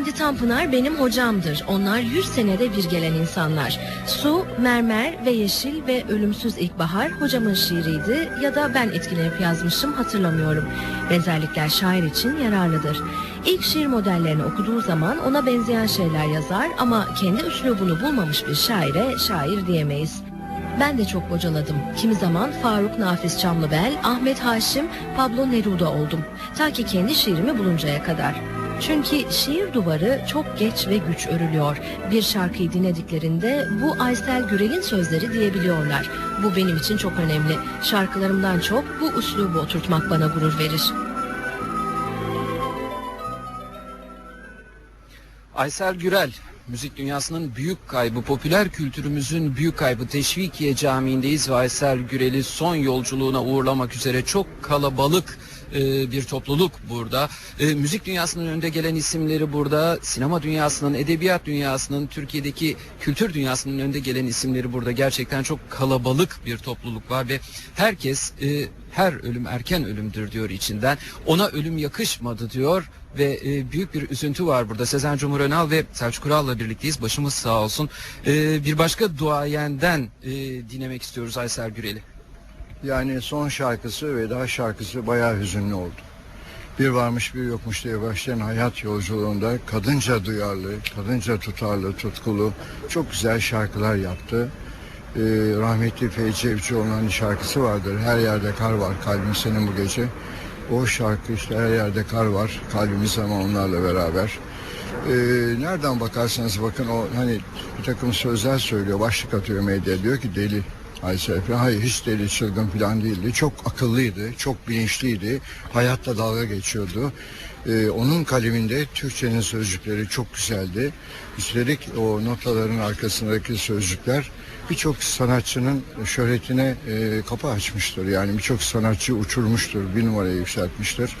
Hamdi Tanpınar benim hocamdır. Onlar 100 senede bir gelen insanlar. Su, mermer ve yeşil ve ölümsüz ilkbahar hocamın şiiriydi ya da ben etkilenip yazmışım hatırlamıyorum. Benzerlikler şair için yararlıdır. İlk şiir modellerini okuduğu zaman ona benzeyen şeyler yazar ama kendi üslubunu bulmamış bir şaire şair diyemeyiz. Ben de çok bocaladım. Kimi zaman Faruk Nafiz Çamlıbel, Ahmet Haşim, Pablo Neruda oldum. Ta ki kendi şiirimi buluncaya kadar. Çünkü şiir duvarı çok geç ve güç örülüyor. Bir şarkıyı dinlediklerinde bu Aysel Gürel'in sözleri diyebiliyorlar. Bu benim için çok önemli. Şarkılarımdan çok bu üslubu oturtmak bana gurur verir. Aysel Gürel, müzik dünyasının büyük kaybı, popüler kültürümüzün büyük kaybı Teşvikiye Camii'ndeyiz ve Aysel Gürel'i son yolculuğuna uğurlamak üzere çok kalabalık e, bir topluluk burada. E, müzik dünyasının önde gelen isimleri burada, sinema dünyasının, edebiyat dünyasının, Türkiye'deki kültür dünyasının önde gelen isimleri burada. Gerçekten çok kalabalık bir topluluk var ve herkes e, her ölüm erken ölümdür diyor içinden. Ona ölüm yakışmadı diyor ve e, büyük bir üzüntü var burada. Sezen Cumhur Önal ve Selçuk Ural'la birlikteyiz. Başımız sağ olsun. E, bir başka duayenden e, dinlemek istiyoruz Aysel Gürel'i. Yani son şarkısı veda şarkısı bayağı hüzünlü oldu. Bir varmış bir yokmuş diye başlayan hayat yolculuğunda kadınca duyarlı, kadınca tutarlı, tutkulu çok güzel şarkılar yaptı. Ee, rahmetli Feyci Evcioğlu'nun şarkısı vardır. Her yerde kar var kalbim senin bu gece. O şarkı işte her yerde kar var kalbimiz ama onlarla beraber. Ee, nereden bakarsanız bakın o hani bir takım sözler söylüyor başlık atıyor medya diyor ki deli Aysel falan. Hayır hiç deli çılgın falan değildi. Çok akıllıydı, çok bilinçliydi. Hayatta dalga geçiyordu. Ee, onun kaleminde Türkçenin sözcükleri çok güzeldi. Üstelik o notaların arkasındaki sözcükler birçok sanatçının şöhretine e, kapı açmıştır. Yani birçok sanatçı uçurmuştur, bir numaraya yükseltmiştir.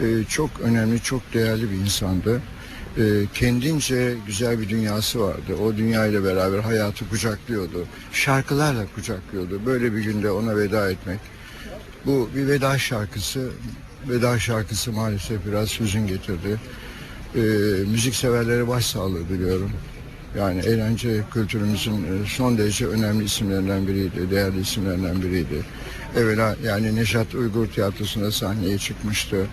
Ee, çok önemli, çok değerli bir insandı. Ee, kendince güzel bir dünyası vardı. O dünyayla beraber hayatı kucaklıyordu. Şarkılarla kucaklıyordu. Böyle bir günde ona veda etmek. Bu bir veda şarkısı. Veda şarkısı maalesef biraz hüzün getirdi. Ee, müzik severlere başsağlığı diliyorum. Yani eğlence kültürümüzün e, son derece önemli isimlerinden biriydi, değerli isimlerinden biriydi. Evvela yani Neşat Uygur Tiyatrosu'nda sahneye çıkmıştı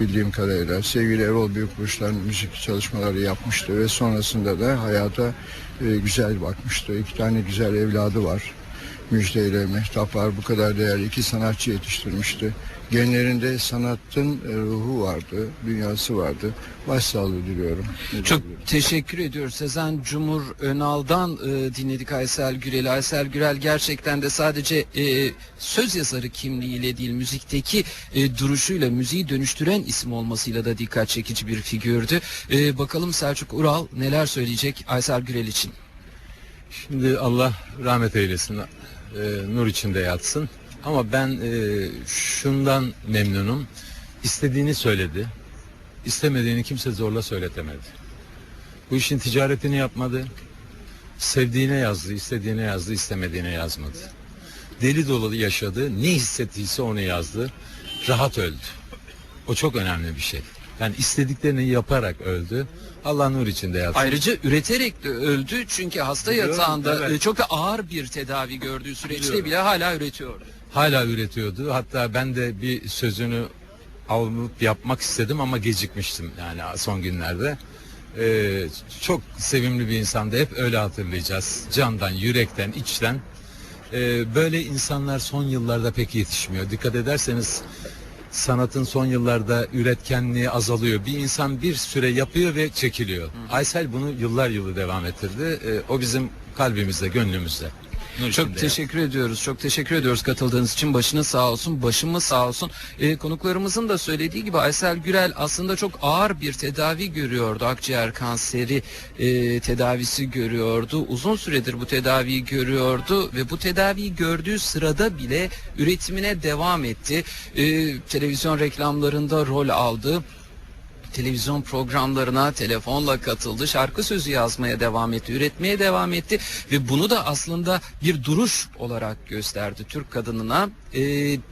bildiğim kadarıyla. Sevgili Erol Büyükburç'tan müzik çalışmaları yapmıştı ve sonrasında da hayata e, güzel bakmıştı. İki tane güzel evladı var. Müjde ile Mehtap var. Bu kadar değerli iki sanatçı yetiştirmişti. Genlerinde sanatın e, ruhu vardı, dünyası vardı. Başsağlığı diliyorum. Çok teşekkür ediyoruz. Sezen Cumhur Önal'dan e, dinledik Aysel Gürel'i. Aysel Gürel gerçekten de sadece e, söz yazarı kimliğiyle değil müzikteki e, duruşuyla müziği dönüştüren isim olmasıyla da dikkat çekici bir figürdü. E, bakalım Selçuk Ural neler söyleyecek Aysel Gürel için. Şimdi Allah rahmet eylesin, e, nur içinde yatsın. Ama ben e, şundan memnunum. İstediğini söyledi. İstemediğini kimse zorla söyletemedi. Bu işin ticaretini yapmadı. Sevdiğine yazdı, istediğine yazdı, istemediğine yazmadı. Deli dolu yaşadı. Ne hissettiyse onu yazdı. Rahat öldü. O çok önemli bir şey. Yani istediklerini yaparak öldü. Allah nur içinde yatsın. Ayrıca üreterek de öldü çünkü hasta Biliyorum, yatağında evet. e, çok ağır bir tedavi gördüğü süreçte Biliyorum. bile hala üretiyordu. hala üretiyordu. Hatta ben de bir sözünü alıp yapmak istedim ama gecikmiştim yani son günlerde. Ee, çok sevimli bir insandı. Hep öyle hatırlayacağız. Candan, yürekten, içten. Ee, böyle insanlar son yıllarda pek yetişmiyor. Dikkat ederseniz sanatın son yıllarda üretkenliği azalıyor. Bir insan bir süre yapıyor ve çekiliyor. Aysel bunu yıllar yılı devam ettirdi. Ee, o bizim kalbimizde, gönlümüzde. Nur Çok teşekkür ediyoruz. Çok teşekkür ediyoruz katıldığınız için. Başınız sağ olsun, başımız sağ olsun. Ee, konuklarımızın da söylediği gibi Aysel Gürel aslında çok ağır bir tedavi görüyordu. Akciğer kanseri e, tedavisi görüyordu. Uzun süredir bu tedaviyi görüyordu ve bu tedaviyi gördüğü sırada bile üretimine devam etti. Ee, televizyon reklamlarında rol aldı televizyon programlarına telefonla katıldı. Şarkı sözü yazmaya devam etti, üretmeye devam etti ve bunu da aslında bir duruş olarak gösterdi. Türk kadınına e,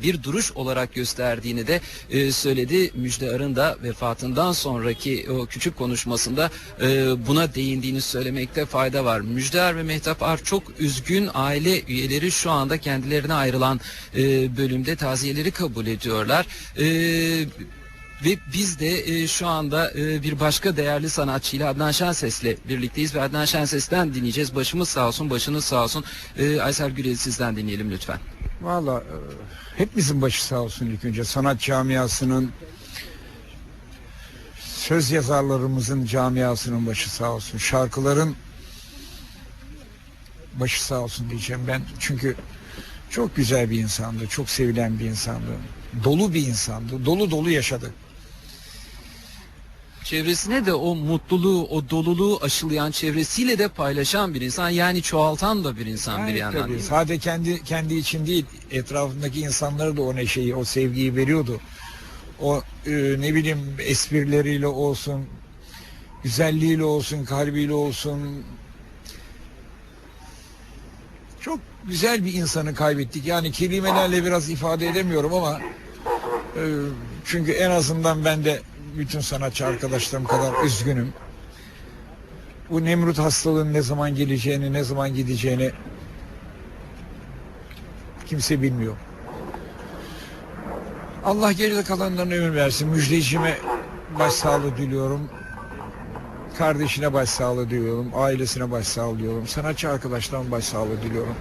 bir duruş olarak gösterdiğini de e, söyledi. Müjde Arın da vefatından sonraki o küçük konuşmasında e, buna değindiğini söylemekte fayda var. Müjde Ar ve Mehtap Ar çok üzgün aile üyeleri şu anda kendilerine ayrılan e, bölümde taziyeleri kabul ediyorlar. E, ve biz de e, şu anda e, bir başka değerli sanatçıyla Adnan Şenses'le birlikteyiz ve Adnan Şenses'ten dinleyeceğiz. Başımız sağ olsun, başınız sağ olsun. E, Aysel Gürel'i sizden dinleyelim lütfen. Valla e, hepimizin başı sağ olsun ilk önce. Sanat camiasının, söz yazarlarımızın camiasının başı sağ olsun. Şarkıların başı sağ olsun diyeceğim ben. Çünkü çok güzel bir insandı, çok sevilen bir insandı. Dolu bir insandı, dolu dolu yaşadı. Çevresine de o mutluluğu, o doluluğu aşılayan, çevresiyle de paylaşan bir insan. Yani çoğaltan da bir insan bir Gayet yandan. tabii. Sadece kendi kendi için değil, etrafındaki insanlara da o neşeyi, o sevgiyi veriyordu. O e, ne bileyim esprileriyle olsun, güzelliğiyle olsun, kalbiyle olsun. Çok güzel bir insanı kaybettik. Yani kelimelerle biraz ifade edemiyorum ama e, çünkü en azından ben de bütün sanatçı arkadaşlarım kadar üzgünüm. Bu Nemrut hastalığının ne zaman geleceğini, ne zaman gideceğini kimse bilmiyor. Allah geride kalanlarına ömür versin. Müjdecime başsağlığı diliyorum. Kardeşine başsağlığı diliyorum. Ailesine başsağlığı diliyorum. Sanatçı arkadaşlarıma başsağlığı diliyorum.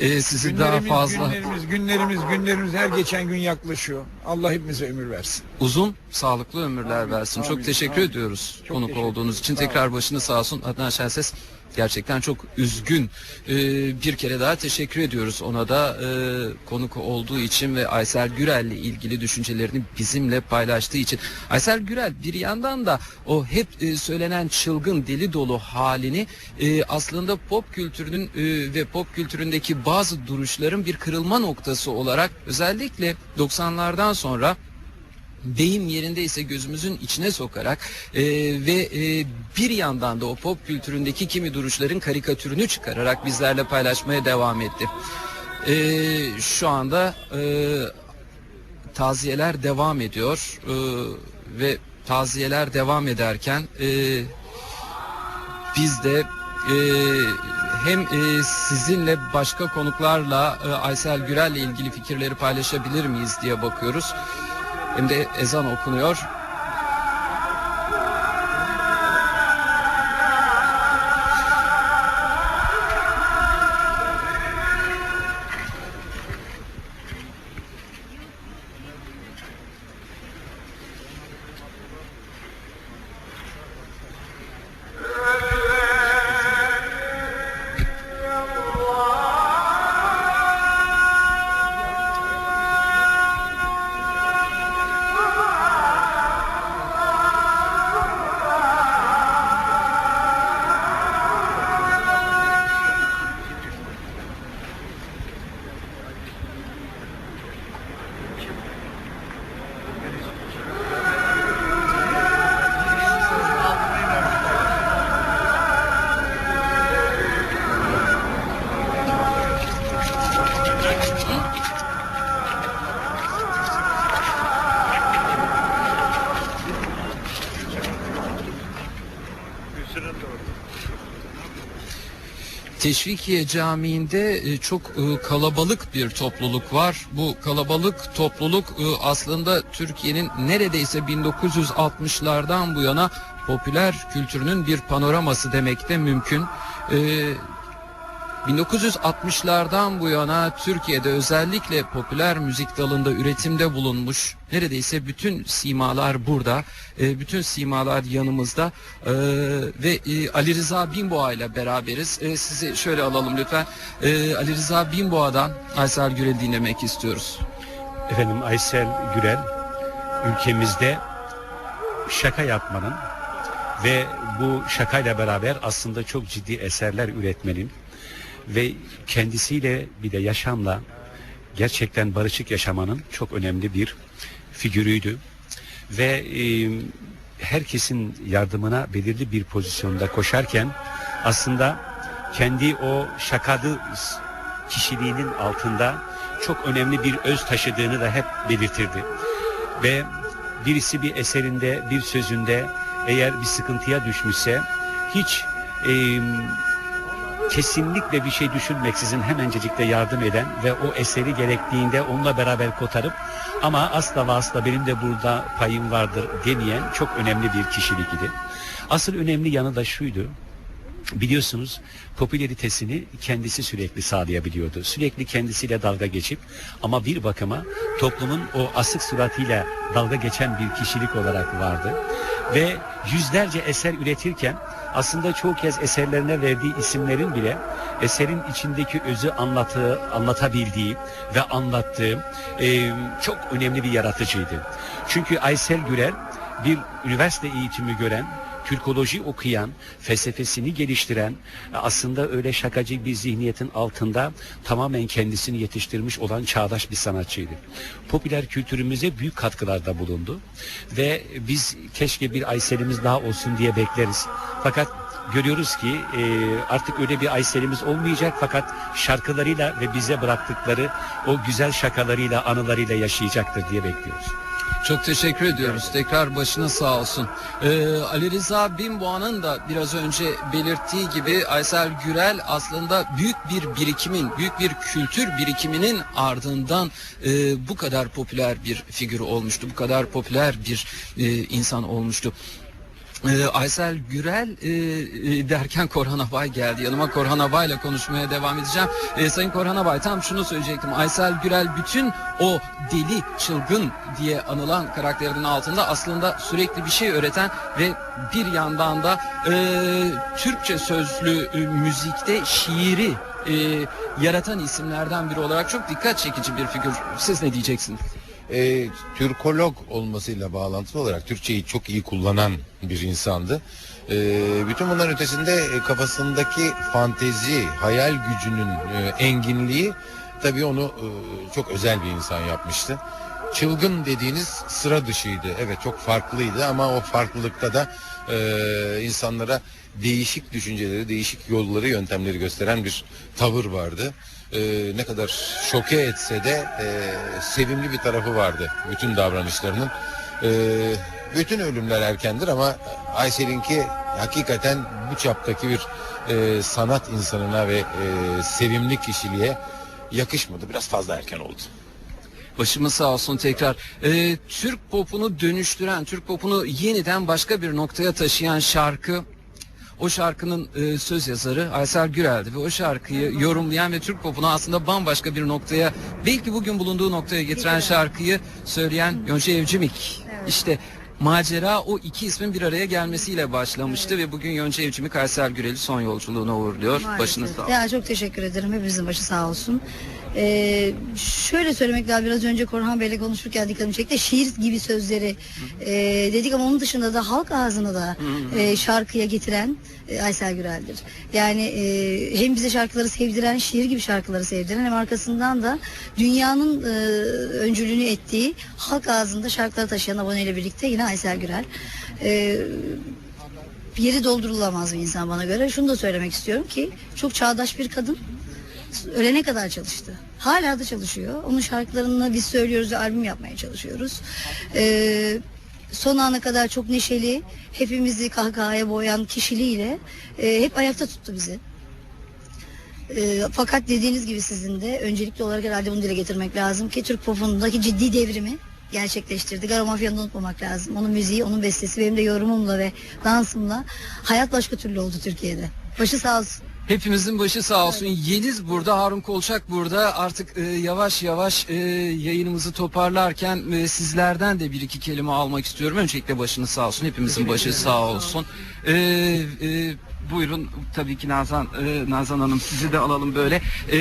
E, sizi daha Günlerimiz, fazla günlerimiz, günlerimiz, günlerimiz her geçen gün yaklaşıyor. Allah hepimize ömür versin. uzun, sağlıklı ömürler Amin, versin. Çok amin, teşekkür amin. ediyoruz Çok konuk teşekkür olduğunuz için. Tekrar başınız sağ olsun. Adnan Şenses gerçekten çok üzgün. Ee, bir kere daha teşekkür ediyoruz ona da e, konuk olduğu için ve Aysel Gürel'le ilgili düşüncelerini bizimle paylaştığı için. Aysel Gürel bir yandan da o hep e, söylenen çılgın deli dolu halini e, aslında pop kültürünün e, ve pop kültüründeki bazı duruşların bir kırılma noktası olarak özellikle 90'lardan sonra deyim yerinde ise gözümüzün içine sokarak e, ve e, bir yandan da o pop kültüründeki kimi duruşların karikatürünü çıkararak bizlerle paylaşmaya devam etti. E, şu anda e, taziyeler devam ediyor e, ve taziyeler devam ederken e, biz de e, hem e, sizinle başka konuklarla e, Aysel Gürel'le ilgili fikirleri paylaşabilir miyiz diye bakıyoruz hem de ezan okunuyor. Teşvikiye Camii'nde e, çok e, kalabalık bir topluluk var. Bu kalabalık topluluk e, aslında Türkiye'nin neredeyse 1960'lardan bu yana popüler kültürünün bir panoraması demek de mümkün. 1960'lardan bu yana Türkiye'de özellikle popüler müzik dalında üretimde bulunmuş neredeyse bütün simalar burada, e, bütün simalar yanımızda E, ve e, Ali Rıza Binboğa ile beraberiz. Sizi şöyle alalım lütfen. Ali Rıza Binboğa'dan Aysel Gürel dinlemek istiyoruz. Efendim Aysel Gürel ülkemizde şaka yapmanın ve bu şakayla beraber aslında çok ciddi eserler üretmenin ve kendisiyle bir de yaşamla gerçekten barışık yaşamanın çok önemli bir figürüydü. Ve e, herkesin yardımına belirli bir pozisyonda koşarken aslında kendi o şakadı kişiliğinin altında çok önemli bir öz taşıdığını da hep belirtirdi. Ve birisi bir eserinde, bir sözünde eğer bir sıkıntıya düşmüşse hiç e, kesinlikle bir şey düşünmeksizin hemencecikte yardım eden ve o eseri gerektiğinde onunla beraber kotarıp ama asla ve asla benim de burada payım vardır demeyen çok önemli bir kişilik idi. Asıl önemli yanı da şuydu. Biliyorsunuz popülaritesini kendisi sürekli sağlayabiliyordu. Sürekli kendisiyle dalga geçip ama bir bakıma toplumun o asık suratıyla dalga geçen bir kişilik olarak vardı. Ve yüzlerce eser üretirken aslında çoğu kez eserlerine verdiği isimlerin bile eserin içindeki özü anlatı, anlatabildiği ve anlattığı e, çok önemli bir yaratıcıydı. Çünkü Aysel Gürel bir üniversite eğitimi gören Türkoloji okuyan, felsefesini geliştiren, aslında öyle şakacı bir zihniyetin altında tamamen kendisini yetiştirmiş olan çağdaş bir sanatçıydı. Popüler kültürümüze büyük katkılarda bulundu ve biz keşke bir Aysel'imiz daha olsun diye bekleriz. Fakat görüyoruz ki e, artık öyle bir Aysel'imiz olmayacak fakat şarkılarıyla ve bize bıraktıkları o güzel şakalarıyla, anılarıyla yaşayacaktır diye bekliyoruz. Çok teşekkür ediyoruz. Tekrar başına sağ olsun. Ee, Ali Rıza Binboğa'nın da biraz önce belirttiği gibi Aysel Gürel aslında büyük bir birikimin, büyük bir kültür birikiminin ardından e, bu kadar popüler bir figür olmuştu. Bu kadar popüler bir e, insan olmuştu. Ee, Aysel Gürel e, e, derken Korhan Abay geldi. Yanıma Korhan Abay'la konuşmaya devam edeceğim. E, Sayın Korhan Abay tam şunu söyleyecektim. Aysel Gürel bütün o deli, çılgın diye anılan karakterinin altında aslında sürekli bir şey öğreten ve bir yandan da e, Türkçe sözlü e, müzikte şiiri e, yaratan isimlerden biri olarak çok dikkat çekici bir figür. Siz ne diyeceksiniz? E, Türkolog olmasıyla bağlantılı olarak Türkçeyi çok iyi kullanan bir insandı. E, bütün bunların ötesinde e, kafasındaki fantezi, hayal gücünün e, enginliği tabii onu e, çok özel bir insan yapmıştı. Çılgın dediğiniz sıra dışıydı. Evet çok farklıydı ama o farklılıkta da e, insanlara değişik düşünceleri, değişik yolları, yöntemleri gösteren bir tavır vardı. E, ne kadar şoke etse de e, sevimli bir tarafı vardı bütün davranışlarının. E, bütün ölümler erkendir ama Aysel'inki hakikaten bu çaptaki bir e, sanat insanına ve e, sevimli kişiliğe yakışmadı. Biraz fazla erken oldu. Başımız sağ olsun tekrar. Ee, Türk popunu dönüştüren, Türk popunu yeniden başka bir noktaya taşıyan şarkı o şarkının e, söz yazarı Aysel Gürel'di ve o şarkıyı yorumlayan ve Türk popunu aslında bambaşka bir noktaya belki bugün bulunduğu noktaya getiren şarkıyı söyleyen Yonca Evcimik. İşte macera o iki ismin bir araya gelmesiyle başlamıştı ve bugün Yonca Evcimik Aysel Gürel'i son yolculuğuna uğurluyor. Maalesef. Başınız sağ olsun. Ya çok teşekkür ederim. Hepimizin başı sağ olsun. Ee, şöyle söylemek lazım. Biraz önce Korhan Bey'le konuşurken dikkatimi çekti. Şiir gibi sözleri e, dedik ama onun dışında da halk ağzını da e, şarkıya getiren e, Aysel Gürel'dir. Yani e, hem bize şarkıları sevdiren, şiir gibi şarkıları sevdiren hem arkasından da dünyanın e, öncülüğünü ettiği halk ağzında şarkıları taşıyan aboneyle birlikte yine Aysel Gürel. E, yeri doldurulamaz bir insan bana göre. Şunu da söylemek istiyorum ki çok çağdaş bir kadın. Ölene kadar çalıştı. Hala da çalışıyor. Onun şarkılarını biz söylüyoruz ve albüm yapmaya çalışıyoruz. Ee, son ana kadar çok neşeli, hepimizi kahkahaya boyayan kişiliğiyle e, hep ayakta tuttu bizi. Ee, fakat dediğiniz gibi sizin de öncelikli olarak herhalde bunu dile getirmek lazım ki Türk popundaki ciddi devrimi gerçekleştirdi. Garo Mafya'nı unutmamak lazım. Onun müziği, onun bestesi, benim de yorumumla ve dansımla hayat başka türlü oldu Türkiye'de. Başı sağ olsun. Hepimizin başı sağ olsun. Yeliz burada, Harun Kolçak burada. Artık e, yavaş yavaş e, yayınımızı toparlarken e, sizlerden de bir iki kelime almak istiyorum. Öncelikle başınız sağ olsun. Hepimizin başı sağ olsun. E, e, buyurun tabii ki Nazan e, Nazan Hanım sizi de alalım böyle. E,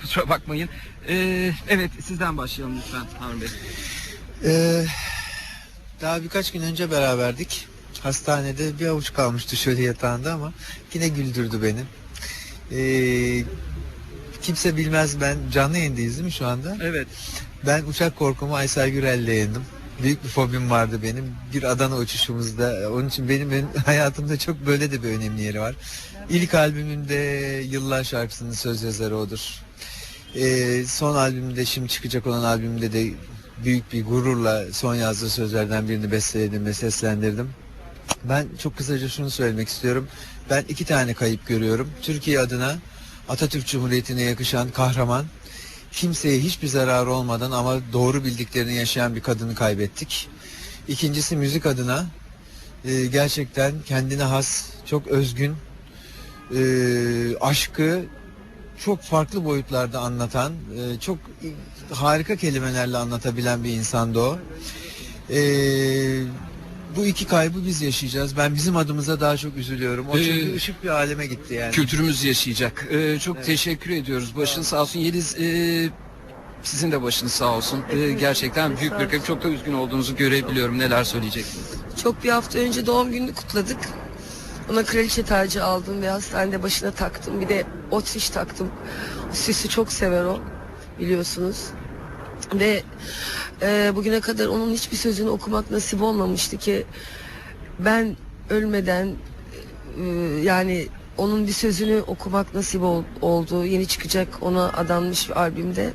kusura bakmayın. E, evet sizden başlayalım lütfen Harun Bey. Ee, daha birkaç gün önce beraberdik. Hastanede bir avuç kalmıştı şöyle yatağında ama yine güldürdü beni. Ee, kimse bilmez ben canlı yayındayız değil mi şu anda? Evet. Ben uçak korkumu Aysel Gürel'le yendim. Büyük bir fobim vardı benim. Bir Adana uçuşumuzda. Onun için benim benim hayatımda çok böyle de bir önemli yeri var. İlk albümümde Yıllar şarkısının söz yazarı odur. Ee, son albümde şimdi çıkacak olan albümde de büyük bir gururla son yazdığı sözlerden birini besteledim ve seslendirdim. Ben çok kısaca şunu söylemek istiyorum. Ben iki tane kayıp görüyorum. Türkiye adına Atatürk Cumhuriyeti'ne yakışan kahraman, kimseye hiçbir zararı olmadan ama doğru bildiklerini yaşayan bir kadını kaybettik. İkincisi müzik adına e, gerçekten kendine has, çok özgün, e, aşkı çok farklı boyutlarda anlatan, e, çok harika kelimelerle anlatabilen bir insandı o. E, bu iki kaybı biz yaşayacağız. Ben bizim adımıza daha çok üzülüyorum. O çünkü Ee, ışık bir aleme gitti yani. Kültürümüz yaşayacak. Ee, çok teşekkür ediyoruz. Başın sağ olsun. Yeliz e, sizin de başınız sağ olsun. Ee, gerçekten büyük bir kayıp. Çok da üzgün olduğunuzu görebiliyorum. Neler söyleyeceksiniz? Çok bir hafta önce doğum gününü kutladık. Ona kraliçe tacı aldım ve hastanede başına taktım. Bir de otriş taktım. O süsü çok sever o biliyorsunuz. Ve e, bugüne kadar onun hiçbir sözünü okumak nasip olmamıştı ki ben ölmeden e, yani onun bir sözünü okumak nasip ol- oldu. Yeni çıkacak ona adanmış bir albümde.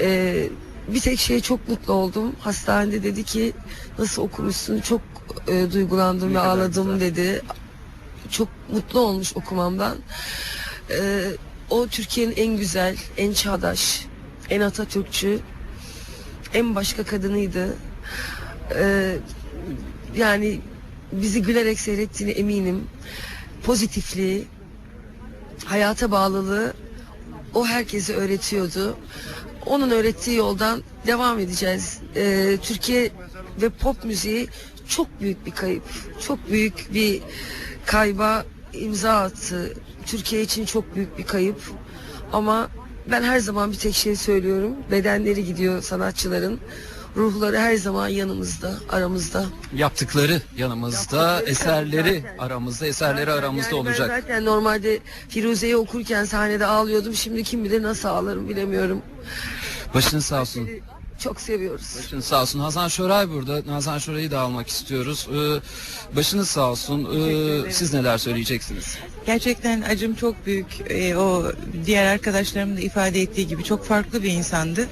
E, bir tek şeye çok mutlu oldum. Hastanede dedi ki nasıl okumuşsun çok e, duygulandım Ne ve ağladım güzel. dedi. Çok mutlu olmuş okumamdan. E, o Türkiye'nin en güzel, en çağdaş, en Atatürkçü, en başka kadınıydı. E, yani bizi gülerek seyrettiğine eminim. Pozitifliği, hayata bağlılığı o herkese öğretiyordu. Onun öğrettiği yoldan devam edeceğiz. Ee, Türkiye ve pop müziği çok büyük bir kayıp. Çok büyük bir kayba imza attı. Türkiye için çok büyük bir kayıp. Ama ben her zaman bir tek şey söylüyorum. Bedenleri gidiyor sanatçıların. Ruhları her zaman yanımızda, aramızda. Yaptıkları yanımızda, Yaptıkları eserleri zaten. aramızda, eserleri aramızda Yani olacak. Ben zaten normalde Firuze'yi okurken sahnede ağlıyordum. Şimdi kim bilir nasıl ağlarım bilemiyorum. Başınız sağ olsun. Çok seviyoruz. Başınız sağ olsun. Hazan Şoray burada. Hazan Şoray'ı da almak istiyoruz. Ee, başınız sağ olsun. Ee, siz neler söyleyeceksiniz? Gerçekten acım çok büyük. Ee, o diğer arkadaşlarımın da ifade ettiği gibi çok farklı bir insandı.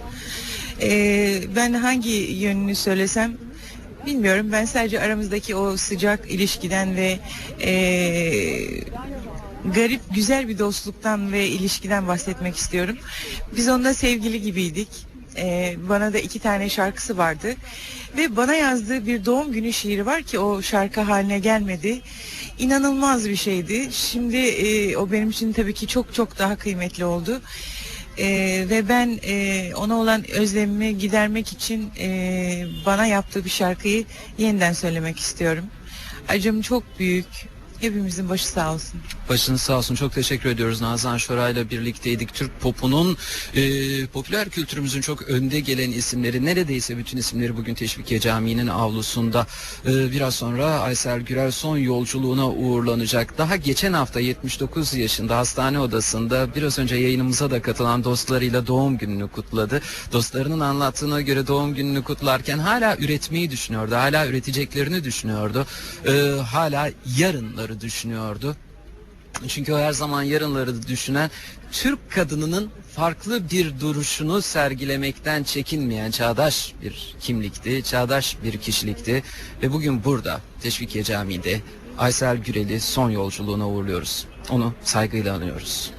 Ee, ben hangi yönünü söylesem bilmiyorum. Ben sadece aramızdaki o sıcak ilişkiden ve ee, garip güzel bir dostluktan ve ilişkiden bahsetmek istiyorum. Biz onunla sevgili gibiydik. Ee, bana da iki tane şarkısı vardı ve bana yazdığı bir doğum günü şiiri var ki o şarkı haline gelmedi. İnanılmaz bir şeydi. Şimdi e, o benim için tabii ki çok çok daha kıymetli oldu. Ee, ve ben e, ona olan özlemimi gidermek için e, bana yaptığı bir şarkıyı yeniden söylemek istiyorum. Acım çok büyük. Hepimizin başı sağ olsun. Başınız sağ olsun. Çok teşekkür ediyoruz. Nazan Şoray'la birlikteydik. Türk popunun e, popüler kültürümüzün çok önde gelen isimleri neredeyse bütün isimleri bugün Teşvikiye Camii'nin avlusunda. E, biraz sonra Aysel Gürel son yolculuğuna uğurlanacak. Daha geçen hafta 79 yaşında hastane odasında biraz önce yayınımıza da katılan dostlarıyla doğum gününü kutladı. Dostlarının anlattığına göre doğum gününü kutlarken hala üretmeyi düşünüyordu. Hala üreteceklerini düşünüyordu. E, hala yarınları düşünüyordu. Çünkü o her zaman yarınları düşünen Türk kadınının farklı bir duruşunu sergilemekten çekinmeyen çağdaş bir kimlikti, çağdaş bir kişilikti ve bugün burada Teşvikiye Camii'de Aysel Gürel'i son yolculuğuna uğurluyoruz. Onu saygıyla anıyoruz.